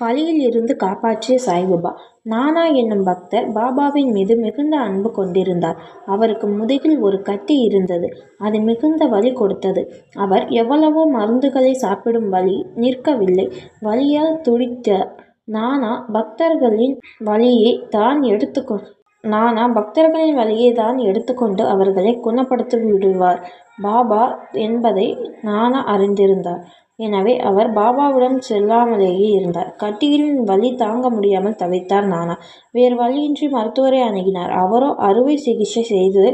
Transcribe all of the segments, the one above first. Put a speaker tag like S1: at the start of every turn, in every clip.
S1: வலியில் இருந்து காப்பாற்றிய சாய்பாபா நானா என்னும் பக்தர் பாபாவின் மீது மிகுந்த அன்பு கொண்டிருந்தார். அவருக்கு முதுகில் ஒரு கட்டி இருந்தது. அது மிகுந்த வலி கொடுத்தது. அவர் எவ்வளவோ மருந்துகளை சாப்பிடும் வலி நிற்கவில்லை. வலியால் துடித்த நானா பக்தர்களின் வலியை தான் எடுத்துக் நானா பக்தர்களின் வலியை தான் எடுத்துக்கொண்டு அவர்களை குணப்படுத்திவிடுவார் பாபா என்பதை நானா அறிந்திருந்தார். எனவே அவர் பாபாவிடம் செல்லாமலேயே இருந்தார். கட்டியின் வலி தாங்க முடியாமல் தவித்தார் நானா. வேறு வழியின்றி மருத்துவரை அணுகினார். அவரோ அறுவை சிகிச்சை செய்து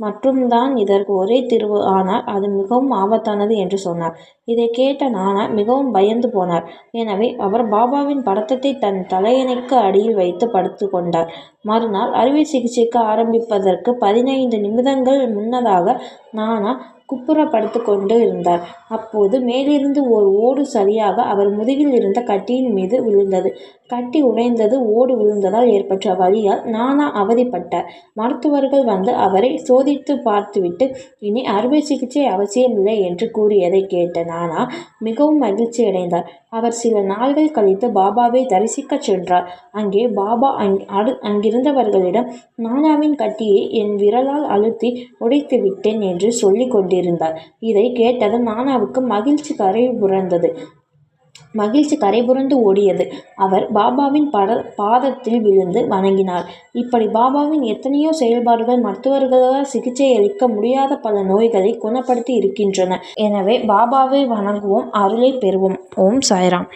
S1: மட்டும் தான் இதற்கு ஒரே தீர்வு ஆனால் அது மிகவும் ஆபத்தானது என்று சொன்னார். இதை கேட்ட நானா மிகவும் பயந்து போனார். எனவே அவர் பாபாவின் படத்தை தன் தலையணைக்கு அடியில் வைத்து படுத்து கொண்டார். மறுநாள் அறுவை சிகிச்சைக்கு ஆரம்பிப்பதற்கு பதினைந்து நிமிடங்கள் முன்னதாக நானா குப்புற கொண்டு இருந்தார். அப்போது மேலிருந்து ஓர் ஓடு சரியாக அவர் முதுகில் இருந்த கட்டியின் மீது விழுந்தது. கட்டி உடைந்தது ஓடு விழுந்ததால் ஏற்பட்ட வழியால் நானா அவதிப்பட்டார். மருத்துவர்கள் வந்து அவரை சோதித்து பார்த்துவிட்டு இனி அறுவை சிகிச்சை அவசியமில்லை என்று கூறியதைக் கேட்டனர் நானா மிகவும் மகிழ்ச்சி அடைந்தார் அவர் சில நாள்கள் கழித்து பாபாவை தரிசிக்கச் சென்றார். அங்கே பாபா அங்கிருந்தவர்களிடம் நானாவின் கட்டியை என் விரலால் அழுத்தி உடைத்து விட்டேன் என்று சொல்லிக் கொண்டிருந்தார். இதை கேட்டதும் நானாவுக்கு மகிழ்ச்சி கரை புரந்தது மகிழ்ச்சி கரைபுரண்டு ஓடியது. அவர் பாபாவின் பட பாதத்தில் விழுந்து வணங்கினார். இப்படி பாபாவின் எத்தனையோ செயல்பாடுகள் மருத்துவர்களால் சிகிச்சையளிக்க முடியாத பல நோய்களை குணப்படுத்தி இருக்கின்றன. எனவே பாபாவை வணங்குவோம் அருளை பெறுவோம். ஓம் சாய்ராம்.